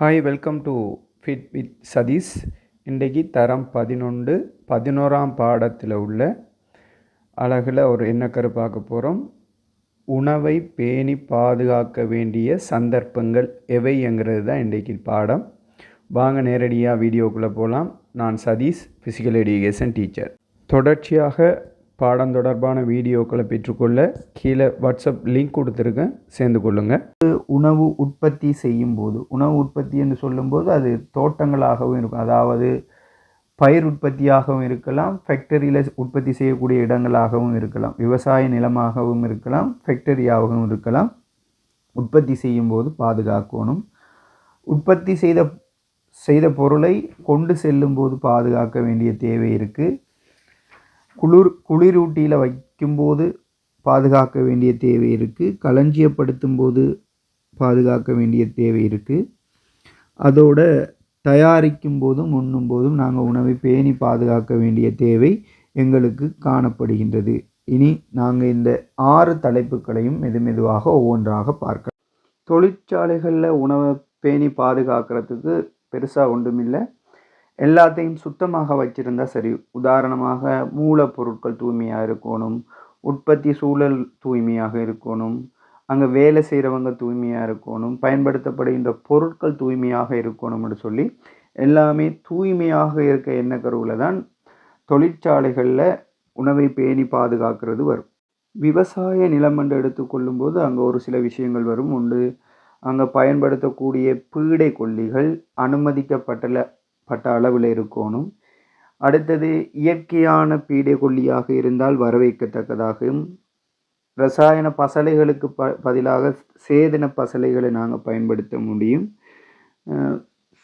Hi welcome to fit with Satish இன்றைக்கு தரம் பதினொன்று பதினோராம் பாடத்தில் உள்ள அழகில் ஒரு எண்ணக்கரு பார்க்க போகிறோம் உணவை பேணி பாதுகாக்க வேண்டிய சந்தர்ப்பங்கள் எவைங்கிறது தான் இன்றைக்கு பாடம். வாங்க நேரடியாக வீடியோக்குள்ளே போகலாம் நான் சதீஷ் ஃபிசிக்கல் எஜுகேஷன் டீச்சர் தொடர்ச்சியாக பாடம் தொடர்பான வீடியோக்களை பெற்றுக்கொள்ள கீழே வாட்ஸ்அப் லிங்க் கொடுத்துருக்கேன். சேர்ந்து கொள்ளுங்கள் உணவு உற்பத்தி செய்யும் போது உணவு உற்பத்தி என்று சொல்லும்போது அது தோட்டங்களாகவும் இருக்கும். அதாவது பயிர் உற்பத்தியாகவும் இருக்கலாம் ஃபேக்டரியில் உற்பத்தி செய்யக்கூடிய இடங்களாகவும் இருக்கலாம் விவசாய நிலமாகவும் இருக்கலாம் ஃபேக்டரியாகவும் இருக்கலாம். உற்பத்தி செய்யும்போது பாதுகாக்கணும். உற்பத்தி செய்த செய்த பொருளை கொண்டு செல்லும்போது பாதுகாக்க வேண்டிய தேவை இருக்குது குளிர் குளிரூட்டியில் வைக்கும்போது பாதுகாக்க வேண்டிய தேவை இருக்குது களஞ்சியப்படுத்தும் போது பாதுகாக்க வேண்டிய தேவை இருக்குது அதோட தயாரிக்கும் போதும் உண்ணும் போதும் நாங்கள் உணவை பேணி பாதுகாக்க வேண்டிய தேவை எங்களுக்கு காணப்படுகின்றது. இனி நாங்கள் இந்த ஆறு தலைப்புகளையும் மெது மெதுவாக ஒவ்வொன்றாக பார்க்கலாம். தொழிற்சாலைகளில் உணவை பேணி பாதுகாக்கிறதுக்கு பெருசாக ஒன்றுமில்லை. எல்லாத்தையும் சுத்தமாக வச்சுருந்தா சரி. உதாரணமாக மூலப்பொருட்கள் தூய்மையாக இருக்கணும் உற்பத்தி சூழல் தூய்மையாக இருக்கணும் அங்கே வேலை செய்கிறவங்க தூய்மையாக இருக்கணும் பயன்படுத்தப்படுகின்ற பொருட்கள் தூய்மையாக இருக்கணும்னு சொல்லி எல்லாமே தூய்மையாக இருக்க எண்ண கருவில் தான் தொழிற்சாலைகளில் உணவை பேணி பாதுகாக்கிறது வரும். விவசாய நிலம் என்று எடுத்துக்கொள்ளும்போது அங்கே ஒரு சில விஷயங்கள் வரும் உண்டு. அங்கே பயன்படுத்தக்கூடிய பீடை கொல்லிகள் அனுமதிக்கப்பட்ட பட்ட அளவில் இருக்கணும். அடுத்தது இயற்கையான பீடை கொல்லியாக இருந்தால் வரவேற்கத்தக்கதாகவும் ரசாயன பசலைகளுக்கு ப பதிலாக சேதன பசலைகளை நாங்கள் பயன்படுத்த முடியும்.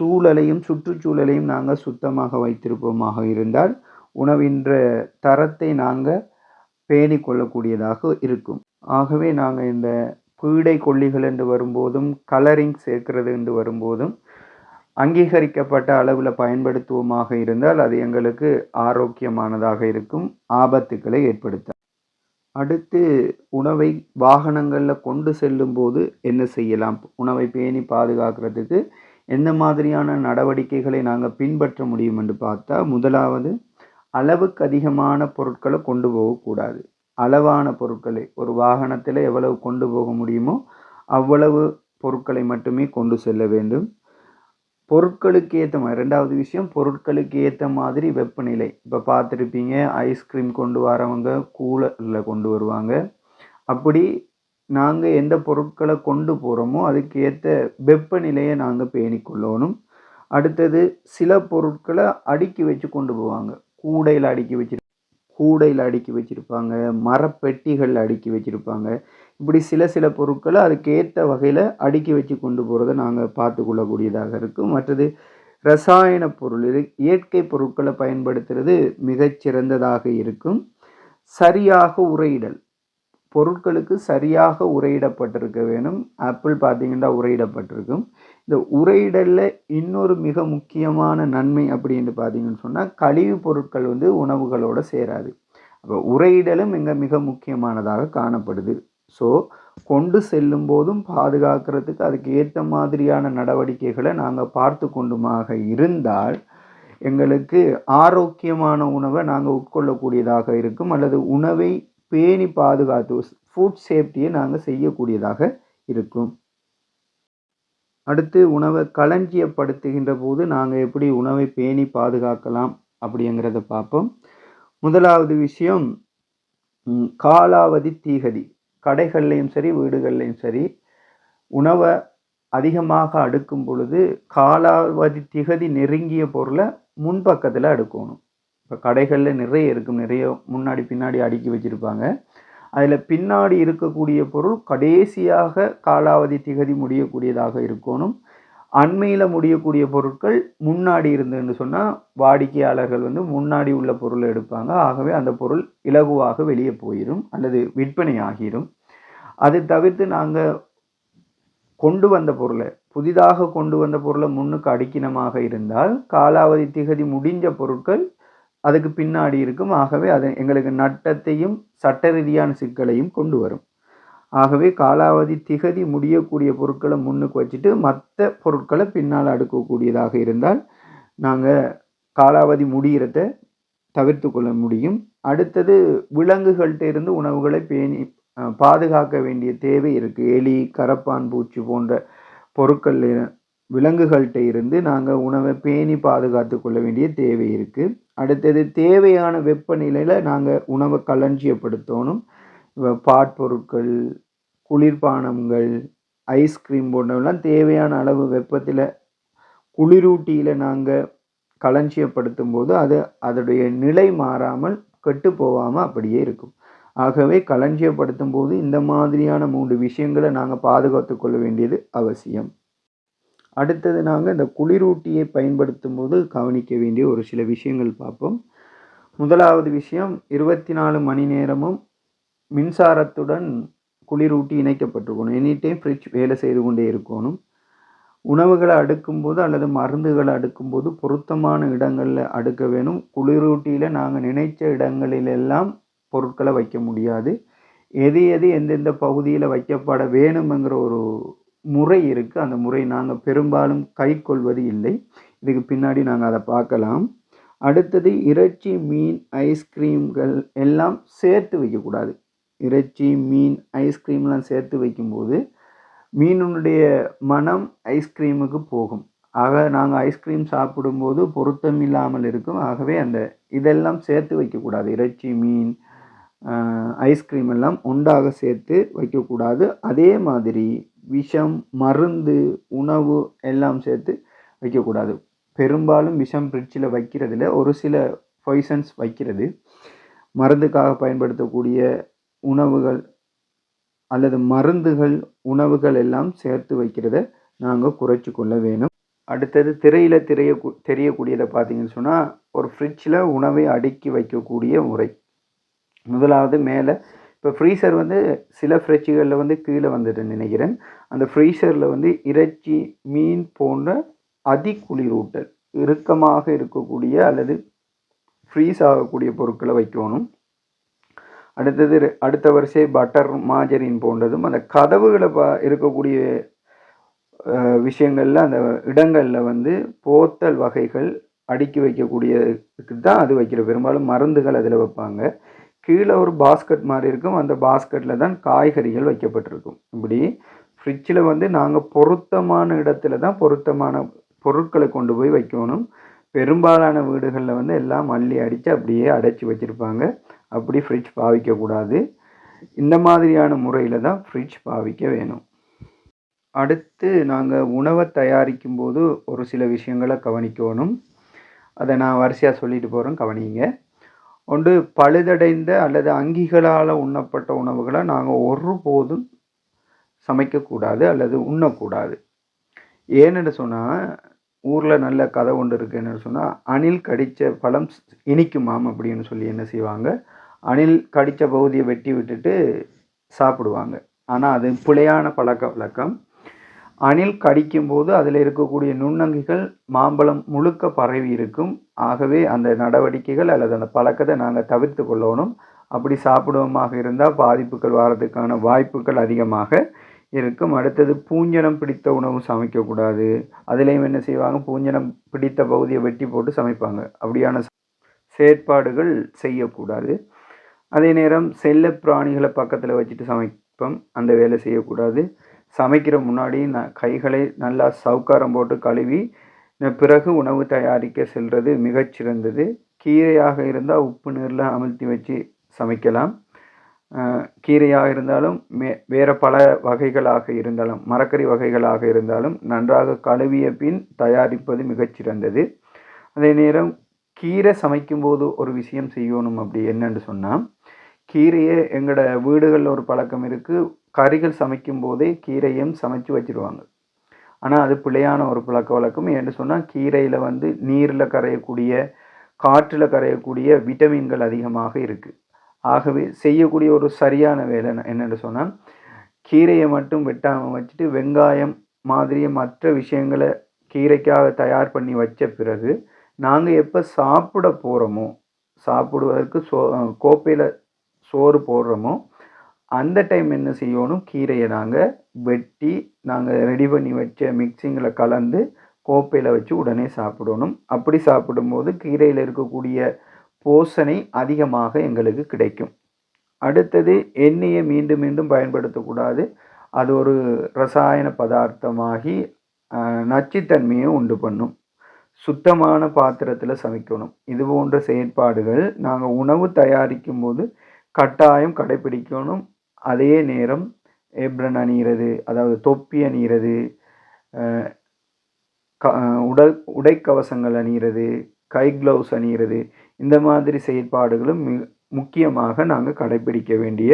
சூழலையும் சுற்றுச்சூழலையும் நாங்கள் சுத்தமாக வைத்திருப்போமாக இருந்தால் உணவின்ற தரத்தை நாங்கள் பேணி கொள்ளக்கூடியதாக இருக்கும். ஆகவே நாங்கள் இந்த பீடை கொல்லிகள் என்று வரும்போதும் கலரிங் சேர்க்கிறது என்று வரும்போதும் அங்கீகரிக்கப்பட்ட அளவில் பயன்படுத்துவோமாக இருந்தால் அது எங்களுக்கு ஆரோக்கியமானதாக இருக்கும் ஆபத்துக்களை ஏற்படுத்த அடுத்து உணவை வாகனங்களில் கொண்டு செல்லும் போது என்ன செய்யலாம்? உணவை பேணி பாதுகாக்கிறதுக்கு எந்த மாதிரியான நடவடிக்கைகளை நாங்கள் பின்பற்ற முடியும் என்று பார்த்தா முதலாவது அளவுக்கு அதிகமான பொருட்களை கொண்டு போகக்கூடாது அளவான பொருட்களை ஒரு வாகனத்தில் எவ்வளவு கொண்டு போக முடியுமோ அவ்வளவு பொருட்களை மட்டுமே கொண்டு செல்ல வேண்டும். பொருட்களுக்கு ஏற்ற மாதிரி ரெண்டாவது விஷயம் பொருட்களுக்கு ஏற்ற மாதிரி வெப்பநிலை. இப்போ பார்த்துருப்பீங்க ஐஸ்கிரீம் கொண்டு வரவங்க கூலரில் கொண்டு வருவாங்க. அப்படி நாங்கள் எந்த பொருட்களை கொண்டு போகிறோமோ அதுக்கு ஏற்ற வெப்பநிலையை நாங்கள் பேணிக்கொள்ளணும். அடுத்தது சில பொருட்களை அடுக்கி வச்சு கொண்டு போவாங்க. கூடையில் அடுக்கி வச்சிரு கூடையில் அடுக்கி வச்சுருப்பாங்க மரப்பெட்டிகள் அடுக்கி வச்சுருப்பாங்க. இப்படி சில சில பொருட்களை அதுக்கேற்ற வகையில் அடுக்கி வச்சு கொண்டு போகிறத நாங்கள் பார்த்து கொள்ளக்கூடியதாக இருக்கும். மற்றது ரசாயன பொருள் இயற்கை பொருட்களை பயன்படுத்துறது மிகச்சிறந்ததாக இருக்கும். சரியாக உரையிடல் பொருட்களுக்கு சரியாக உரையிடப்பட்டிருக்க வேணும் ஆப்பிள் பார்த்திங்கன்னா உரையிடப்பட்டிருக்கும். இந்த உரையிடலில் இன்னொரு மிக முக்கியமான நன்மை அப்படின்னு பார்த்தீங்கன்னு சொன்னால் கழிவு பொருட்கள் வந்து உணவுகளோடு சேராது. அப்போ உரையிடலும் இங்கே மிக முக்கியமானதாக காணப்படுது. ஸோ கொண்டு செல்லும் போதும் பாதுகாக்கிறதுக்கு அதுக்கு ஏற்ற மாதிரியான நடவடிக்கைகளை நாங்கள் பார்த்து கொண்டுமாக இருந்தால் எங்களுக்கு ஆரோக்கியமான உணவை நாங்கள் உட்கொள்ளக்கூடியதாக இருக்கும். அல்லது உணவை பேணி பாதுகாத்து ஃபுட் சேஃப்டியை நாங்கள் செய்யக்கூடியதாக இருக்கும். அடுத்து உணவை களஞ்சியப்படுத்துகின்ற போது நாங்கள் எப்படி உணவை பேணி பாதுகாக்கலாம் அப்படிங்கிறத பார்ப்போம். முதலாவது விஷயம் காலாவதி தீகதி. கடைகள்லையும் சரி வீடுகள்லையும் சரி உணவை அதிகமாக அடுக்கும் பொழுது காலாவதி திகதி நெருங்கிய பொருளை முன்பக்கத்தில் அடுக்கணும். இப்போ கடைகளில் நிறைய இருக்கும் நிறைய முன்னாடி பின்னாடி அடுக்கி வச்சுருப்பாங்க. அதில் பின்னாடி இருக்கக்கூடிய பொருள் கடைசியாக காலாவதி திகதி முடியக்கூடியதாக இருக்கணும். அண்மையில் முடியக்கூடிய பொருட்கள் முன்னாடி இருந்துன்னு சொன்னால் வாடிக்கையாளர்கள் வந்து முன்னாடி உள்ள பொருளை எடுப்பாங்க. ஆகவே அந்த பொருள் இலகுவாக வெளியே போயிடும் அல்லது விற்பனை ஆகிடும் அதை தவிர்த்து நாங்கள் கொண்டு வந்த பொருளை புதிதாக கொண்டு வந்த பொருளை முன்னுக்கு அடிக்கினமாக இருந்தால் காலாவதி திகதி முடிஞ்ச பொருட்கள் அதுக்கு பின்னாடி இருக்கும். ஆகவே அது எங்களுக்கு நட்டத்தையும் சட்ட ரீதியான சிக்கலையும் கொண்டு வரும். ஆகவே காலாவதி திகதி முடியக்கூடிய பொருட்களை முன்னுக்கு வச்சுட்டு மற்ற பொருட்களை பின்னால் அடுக்கக்கூடியதாக இருந்தால் நாங்கள் காலாவதி முடிகிறத தவிர்த்து கொள்ள முடியும். அடுத்தது விலங்குகள்கிட்ட இருந்து உணவுகளை பேணி பாதுகாக்க வேண்டிய தேவை இருக்குது எலி கரப்பான் பூச்சி போன்ற பொருட்கள் விலங்குகள்கிட்ட இருந்து நாங்கள் உணவை பேணி பாதுகாத்து கொள்ள வேண்டிய தேவை இருக்குது அடுத்தது தேவையான வெப்பநிலையில் நாங்கள் உணவை களஞ்சியப்படுத்தணும். பாட் பொருட்கள் குளிர்பானங்கள் ஐஸ்கிரீம் போன்றவெல்லாம் தேவையான அளவு வெப்பத்தில் குளிரூட்டியில் நாங்கள் களஞ்சியப்படுத்தும் போது அது அதோடைய நிலை மாறாமல் கெட்டு போகாமல் அப்படியே இருக்கும். ஆகவே களஞ்சியப்படுத்தும் போது இந்த மாதிரியான மூன்று விஷயங்களை நாங்கள் பாதுகாத்து கொள்ள வேண்டியது அவசியம். அடுத்தது நாங்கள் இந்த குளிரூட்டியை பயன்படுத்தும் போது கவனிக்க வேண்டிய ஒரு சில விஷயங்கள் பார்ப்போம். முதலாவது விஷயம் இருபத்தி நாலு மணி நேரமும் மின்சாரத்துடன் குளிரூட்டி இணைக்கப்பட்டிருக்கணும். எனி டைம் ஃப்ரிட்ஜ் வேலை செய்து கொண்டே இருக்கணும். உணவுகளை அடுக்கும்போது அல்லது மருந்துகளை அடுக்கும்போது பொருத்தமான இடங்களில் அடுக்க வேணும். குளிரூட்டியில் நாங்கள் நினைச்ச இடங்களிலெல்லாம் பொருட்களை வைக்க முடியாது. எது எது எந்தெந்த பகுதியில் வைக்கப்பட வேணுமெங்கிற ஒரு முறை இருக்குது அந்த முறை நாங்கள் பெரும்பாலும் கை கொள்வது இல்லை. இதுக்கு பின்னாடி நாங்கள் அதை பார்க்கலாம். அடுத்தது இறைச்சி மீன் ஐஸ்கிரீம்கள் எல்லாம் சேர்த்து வைக்கக்கூடாது. இறைச்சி மீன் ஐஸ்கிரீம்லாம் சேர்த்து வைக்கும்போது மீனுடைய மனம் ஐஸ்கிரீமுக்கு போகும். ஆக நாங்கள் ஐஸ்கிரீம் சாப்பிடும்போது பொருத்தம் இல்லாமல் இருக்கும். ஆகவே அந்த இதெல்லாம் சேர்த்து வைக்கக்கூடாது. இறைச்சி மீன் ஐஸ்கிரீம் எல்லாம் ஒன்றாக சேர்த்து வைக்கக்கூடாது. அதே மாதிரி விஷம் மருந்து உணவு எல்லாம் சேர்த்து வைக்கக்கூடாது. பெரும்பாலும் விஷம் ஃப்ரிட்ஜில் வைக்கிறதுல ஒரு சில பொய்சன்ஸ் வைக்கிறது. மருந்துக்காக பயன்படுத்தக்கூடிய உணவுகள் அல்லது மருந்துகள் உணவுகள் எல்லாம் சேர்த்து வைக்கிறத நாங்கள் குறைச்சி கொள்ள வேணும். அடுத்தது திரையில் தெரிய தெரியக்கூடியதை பார்த்தீங்கன்னு சொன்னால் ஒரு ஃப்ரிட்ஜில் உணவை அடுக்கி வைக்கக்கூடிய முறை. முதலாவது மேலே இப்போ ஃப்ரீசர் வந்து சில ஃப்ரிட்ஜுகளில் வந்து கீழே வந்துட்டு நினைக்கிறேன். அந்த ஃப்ரீசரில் வந்து இறைச்சி மீன் போன்ற அதிகுளிரூட்டல் இறுக்கமாக இருக்கக்கூடிய அல்லது ஃப்ரீஸ் ஆகக்கூடிய பொருட்களை வைக்கணும். அடுத்தது அடுத்த வரிசை பட்டர் மாஜரின் போன்றதும் அந்த கதவுகளை பா இருக்கக்கூடிய விஷயங்களில் அந்த இடங்களில் வந்து போத்தல் வகைகள் அடுக்கி வைக்கக்கூடியதுக்கு தான் அது வைக்கிற பெரும்பாலும் மருந்துகள் அதில் வைப்பாங்க. கீழே ஒரு பாஸ்கெட் மாதிரி இருக்கும். அந்த பாஸ்கெட்டில் தான் காய்கறிகள் வைக்கப்பட்டிருக்கும். இப்படி ஃப்ரிட்ஜில் வந்து நாங்கள் பொருத்தமான இடத்துல தான் பொருத்தமான பொருட்களை கொண்டு போய் வைக்கணும். பெரும்பாலான வீடுகளில் வந்து எல்லாம் மல்லி அடித்து அப்படியே அடைச்சி வச்சுருப்பாங்க. அப்படி ஃப்ரிட்ஜ் பாவிக்கக்கூடாது இந்த மாதிரியான முறையில் தான் ஃப்ரிட்ஜ் பாவிக்க வேணும். அடுத்து நாங்கள் உணவை தயாரிக்கும் போது ஒரு சில விஷயங்களை கவனிக்கணும். அதை நான் வரிசையாக சொல்லிட்டு போகிறேன் கவனிங்க. ஒன்று பழுதடைந்த அல்லது அங்கிகளால் உண்ணப்பட்ட உணவுகளை நாங்கள் ஒருபோதும் சமைக்கக்கூடாது அல்லது உண்ணக்கூடாது. ஏன்னு சொன்னால் ஊரில் நல்ல கதை ஒன்று இருக்குன்னு சொன்னால் அணில் கடித்த பழம் இனிக்குமாம் அப்படின்னு சொல்லி என்ன செய்வாங்க? அணில் கடித்த பகுதியை வெட்டி விட்டுட்டு சாப்பிடுவாங்க. ஆனால் அது பிழையான பழக்க வழக்கம். அணில் கடிக்கும்போது அதில் இருக்கக்கூடிய நுண்ணங்கிகள் மாம்பழம் முழுக்க பரவி இருக்கும். ஆகவே அந்த நடவடிக்கைகள் அல்லது அந்த பழக்கத்தை நாங்கள் தவிர்த்து கொள்ளணும். அப்படி சாப்பிடுவோமாக இருந்தால் பாதிப்புகள் வர்றதுக்கான வாய்ப்புகள் அதிகமாக இருக்கும். அடுத்தது பூஞ்சனம் பிடித்த உணவு சமைக்கக்கூடாது. அதுலேயும் என்ன செய்வாங்க? பூஞ்சனம் பிடித்த பகுதியை வெட்டி போட்டு சமைப்பாங்க. அப்படியான செயற்பாடுகள் செய்யக்கூடாது. அதே நேரம் செல்ல பிராணிகளை பக்கத்தில் வச்சுட்டு சமைப்போம். அந்த வேலை செய்யக்கூடாது. சமைக்கிற முன்னாடி ந கைகளை நல்லா சவுக்காரம் போட்டு கழுவி பிறகு உணவு தயாரிக்க செல்வது மிகச்சிறந்தது. கீரையாக இருந்தால் உப்பு நீரில் அமிழ்த்தி வச்சு சமைக்கலாம். கீரையாக இருந்தாலும் மே வேறு பல வகைகளாக இருந்தாலும் மரக்கறி வகைகளாக இருந்தாலும் நன்றாக கழுவிய பின் தயாரிப்பது மிகச்சிறந்தது. அதே நேரம் கீரை சமைக்கும்போது ஒரு விஷயம் செய்யணும் அப்படி என்னென்னு சொன்னால் கீரையை எங்களோட வீடுகளில் ஒரு பழக்கம் இருக்குது கறிகள் சமைக்கும் போதே கீரையும் சமைச்சு வச்சிருவாங்க. ஆனால் அது பிழையான ஒரு பழக்க வழக்கம். ஏன்னு சொன்னால் கீரையில் வந்து நீரில் கரையக்கூடிய காற்றில் கரையக்கூடிய விட்டமின்கள் அதிகமாக இருக்குது ஆகவே செய்யக்கூடிய ஒரு சரியான வேலை என்னென்னு சொன்னால் கீரையை மட்டும் வெட்டாமல் வச்சுட்டு வெங்காயம் மாதிரியே மற்ற விஷயங்களை கீரைக்காக தயார் பண்ணி வச்ச பிறகு நாங்கள் எப்போ சாப்பிட போகிறோமோ சாப்பிடுவதற்கு சோ கோப்பையில் சோறு போடுறோமோ அந்த டைம் என்ன செய்யணும்? கீரையை நாங்கள் வெட்டி நாங்கள் ரெடி பண்ணி வச்ச மிக்சிங்கில் கலந்து கோப்பையில் வச்சு உடனே சாப்பிடணும். அப்படி சாப்பிடும்போது கீரையில் இருக்கக்கூடிய போசனை அதிகமாக எங்களுக்கு கிடைக்கும். அடுத்தது எண்ணெயை மீண்டும் மீண்டும் பயன்படுத்தக்கூடாது. அது ஒரு ரசாயன பதார்த்தமாகி நச்சுத்தன்மையை உண்டு பண்ணும். சுத்தமான பாத்திரத்தில் சமைக்கணும். இது போன்ற செயற்பாடுகள் நாங்கள் உணவு தயாரிக்கும் போது கட்டாயம் கடைப்பிடிக்கணும். அதே நேரம் ஏப்ரன் அணிகிறது அதாவது தொப்பி அணிகிறது க- உடல் உடைக்கவசங்கள் அணிகிறது கை க்ளவுஸ் அணிகிறது இந்த மாதிரி செயற்பாடுகளும் மி முக்கியமாக நாங்கள் கடைப்பிடிக்க வேண்டிய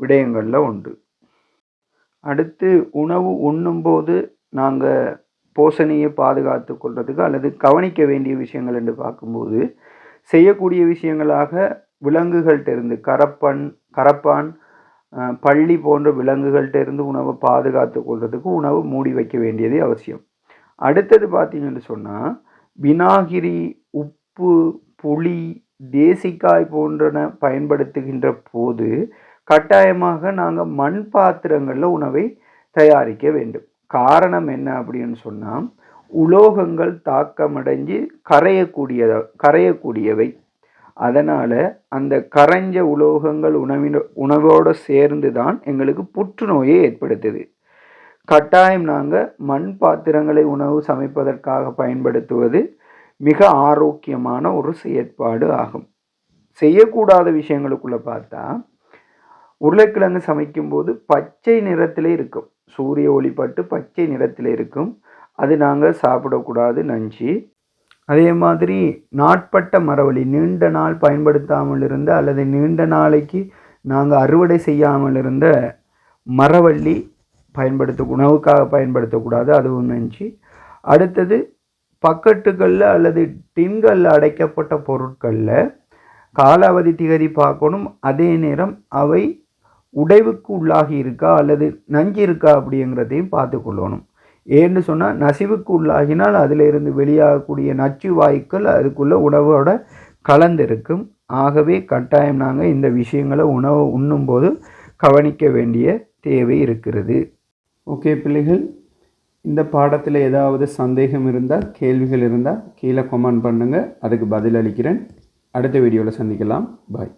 விடயங்களில் உண்டு. அடுத்து உணவு உண்ணும்போது நாங்கள் போஷணையை பாதுகாத்து கொள்றதுக்கு அல்லது கவனிக்க வேண்டிய விஷயங்கள் என்று பார்க்கும்போது செய்யக்கூடிய விஷயங்களாக விலங்குகள்கிட்ட இருந்து கரப்பன் கரப்பான் பள்ளி போன்ற விலங்குகள்கிட்ட இருந்து உணவை பாதுகாத்து கொள்றதுக்கு உணவு மூடி வைக்க வேண்டியது அவசியம். அடுத்தது பார்த்தீங்கன்னு சொன்னால் வினாகிரி உப்பு புளி தேசிக்காய் போன்றன பயன்படுத்துகின்ற போது கட்டாயமாக நாங்கள் மண் பாத்திரங்களில் உணவை தயாரிக்க வேண்டும். காரணம் என்ன அப்படின்னு சொன்னால் உலோகங்கள் தாக்கமடைஞ்சு கரையக்கூடியத கரையக்கூடியவை. அதனால் அந்த கரைஞ்ச உலோகங்கள் உணவின உணவோடு சேர்ந்து தான் எங்களுக்கு புற்றுநோயை ஏற்படுத்துது. கட்டாயம் நாங்கள் மண் பாத்திரங்களை உணவு சமைப்பதற்காக பயன்படுத்துவது மிக ஆரோக்கியமான ஒரு செயற்பாடு ஆகும். செய்யக்கூடாத விஷயங்களுக்குள்ளே பார்த்தா உருளைக்கிழங்கு சமைக்கும்போது பச்சை நிறத்தில் இருக்கும். சூரிய ஒளிப்பட்டு பச்சை நிறத்தில் இருக்கும். அது நாங்கள் சாப்பிடக்கூடாது நஞ்சு. அதே மாதிரி நாட்பட்ட மரவள்ளி நீண்ட நாள் பயன்படுத்தாமல் இருந்த அல்லது நீண்ட நாளைக்கு நாங்கள் அறுவடை செய்யாமல் இருந்த மரவள்ளி பயன்படுத்த உணவுக்காக பயன்படுத்தக்கூடாது அதுவும் நஞ்சு. அடுத்தது பக்கெட்டுகளில் அல்லது டின்களில் அடைக்கப்பட்ட பொருட்களில் காலாவதி திகதி பார்க்கணும். அதே நேரம் அவை உடைவுக்கு உள்ளாகி இருக்கா அல்லது நஞ்சு இருக்கா அப்படிங்கிறதையும் பார்த்து கொள்ளணும். ஏன்னு சொன்னால் நசிவுக்கு உள்ளாகினால் அதிலிருந்து வெளியாகக்கூடிய நச்சு வாயுக்கள் அதுக்குள்ளே உணவோட கலந்திருக்கும். ஆகவே கட்டாயம் நாங்கள் இந்த விஷயங்களை உணவு உண்ணும்போது கவனிக்க வேண்டிய தேவை இருக்கிறது. ஓகே பிள்ளைகள். இந்த பாடத்தில் ஏதாவது சந்தேகம் இருந்தால் கேள்விகள் இருந்தால் கீழே கமெண்ட் பண்ணுங்கள் அதுக்கு பதில் அளிக்கிறேன் அடுத்த வீடியோவில் சந்திக்கலாம். பாய்